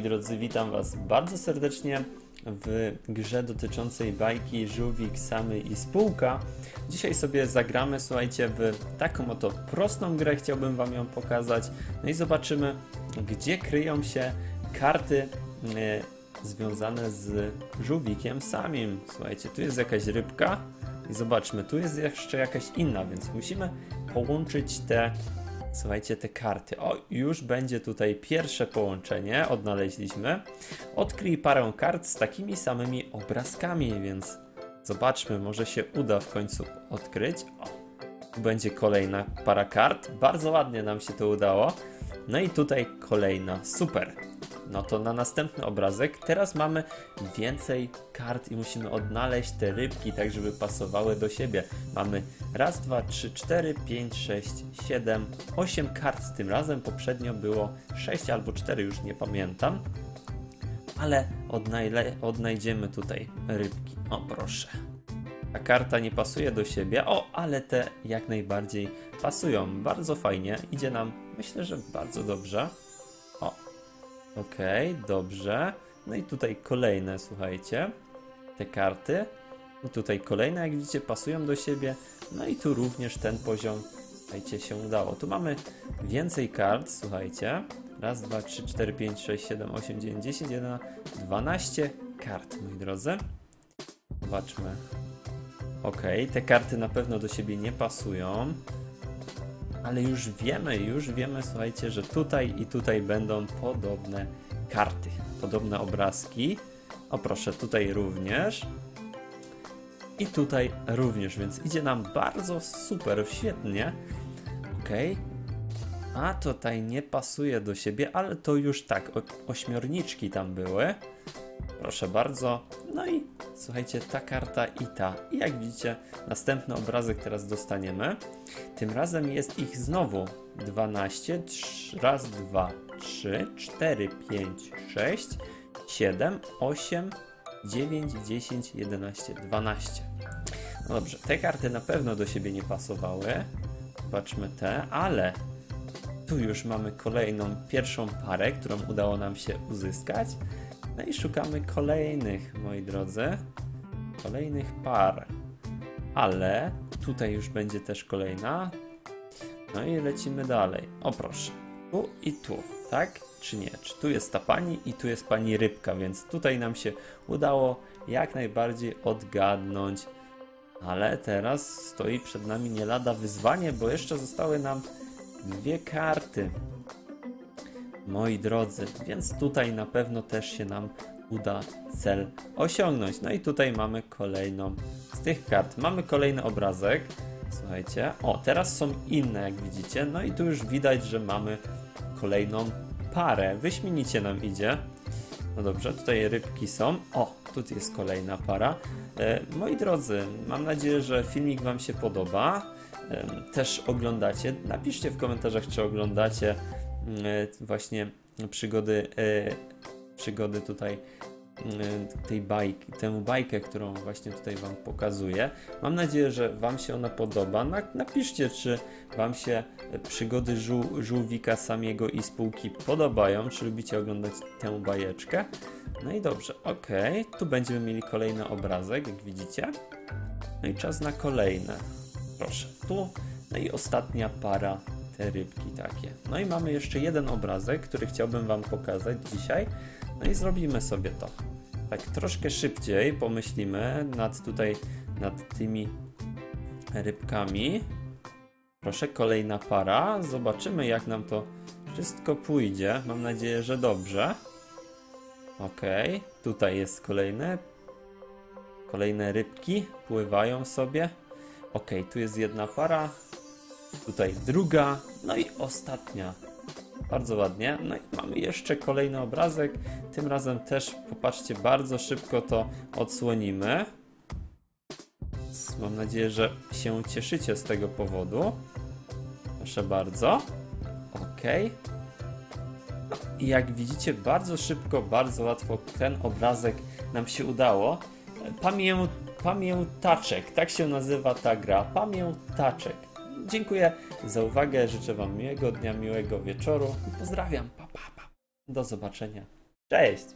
moi drodzy, witam Was bardzo serdecznie w grze dotyczącej bajki Żółwik, Samy i Spółka. Dzisiaj sobie zagramy, słuchajcie, w taką oto prostą grę, chciałbym Wam ją pokazać. No i zobaczymy, gdzie kryją się karty e, związane z żółwikiem samym. Słuchajcie, tu jest jakaś rybka i zobaczmy, tu jest jeszcze jakaś inna, więc musimy połączyć te Słuchajcie, te karty. O, już będzie tutaj pierwsze połączenie, odnaleźliśmy. Odkryj parę kart z takimi samymi obrazkami, więc zobaczmy, może się uda w końcu odkryć. O, tu będzie kolejna para kart. Bardzo ładnie nam się to udało. No i tutaj kolejna. Super. No to na następny obrazek. Teraz mamy więcej kart i musimy odnaleźć te rybki, tak żeby pasowały do siebie. Mamy raz, dwa, trzy, cztery, pięć, sześć, siedem, osiem kart tym razem. Poprzednio było sześć albo cztery, już nie pamiętam. Ale odnajdziemy tutaj rybki. O proszę. Ta karta nie pasuje do siebie. O, ale te jak najbardziej pasują. Bardzo fajnie. Idzie nam, myślę, że bardzo dobrze. Okej, okay, dobrze. No i tutaj kolejne, słuchajcie, te karty. I tutaj kolejne, jak widzicie, pasują do siebie. No i tu również ten poziom, słuchajcie, się udało. Tu mamy więcej kart, słuchajcie. Raz, dwa, trzy, cztery, pięć, sześć, siedem, osiem, dziewięć, dziesięć, jeden, dwanaście kart, moi drodzy. Zobaczmy. Ok, te karty na pewno do siebie nie pasują. Ale już wiemy, już wiemy, słuchajcie, że tutaj i tutaj będą podobne karty, podobne obrazki. O proszę, tutaj również. I tutaj również, więc idzie nam bardzo super, świetnie. Ok. A tutaj nie pasuje do siebie, ale to już tak, ośmiorniczki tam były. Proszę bardzo. No i słuchajcie, ta karta i ta. I jak widzicie, następny obrazek teraz dostaniemy. Tym razem jest ich znowu 12. 3, raz, dwa, trzy, cztery, pięć, sześć, siedem, osiem, dziewięć, dziesięć, jedenaście, dwanaście. No dobrze, te karty na pewno do siebie nie pasowały. Zobaczmy te, ale tu już mamy kolejną, pierwszą parę, którą udało nam się uzyskać. No i szukamy kolejnych, moi drodzy. Kolejnych par. Ale tutaj już będzie też kolejna. No i lecimy dalej. O proszę. Tu i tu, tak? Czy nie? Czy tu jest ta pani i tu jest pani rybka, więc tutaj nam się udało jak najbardziej odgadnąć. Ale teraz stoi przed nami nie lada wyzwanie, bo jeszcze zostały nam dwie karty moi drodzy, więc tutaj na pewno też się nam uda cel osiągnąć. No i tutaj mamy kolejną z tych kart. Mamy kolejny obrazek. Słuchajcie, o teraz są inne jak widzicie. No i tu już widać, że mamy kolejną parę. Wyśmienicie nam idzie. No dobrze, tutaj rybki są. O, tu jest kolejna para. E, moi drodzy, mam nadzieję, że filmik Wam się podoba. Też oglądacie. Napiszcie w komentarzach, czy oglądacie E, właśnie przygody, e, przygody tutaj e, tej bajki, tę bajkę, którą właśnie tutaj Wam pokazuję. Mam nadzieję, że Wam się ona podoba. Napiszcie, czy Wam się przygody żół, żółwika samego i spółki podobają, czy lubicie oglądać tę bajeczkę. No i dobrze, ok. Tu będziemy mieli kolejny obrazek, jak widzicie. No i czas na kolejne. Proszę, tu. No i ostatnia para te rybki takie. No i mamy jeszcze jeden obrazek, który chciałbym Wam pokazać dzisiaj. No i zrobimy sobie to. Tak troszkę szybciej pomyślimy nad tutaj, nad tymi rybkami. Proszę, kolejna para. Zobaczymy jak nam to wszystko pójdzie. Mam nadzieję, że dobrze. Ok, tutaj jest kolejne. Kolejne rybki pływają sobie. Ok, tu jest jedna para, Tutaj druga, no i ostatnia. Bardzo ładnie. No i mamy jeszcze kolejny obrazek. Tym razem też, popatrzcie, bardzo szybko to odsłonimy. Mam nadzieję, że się cieszycie z tego powodu. Proszę bardzo. Ok. No I jak widzicie, bardzo szybko, bardzo łatwo ten obrazek nam się udało. Pamię pamiętaczek, tak się nazywa ta gra. Pamiętaczek. Dziękuję za uwagę, życzę Wam miłego dnia, miłego wieczoru pozdrawiam. Pa, pa, pa. Do zobaczenia. Cześć!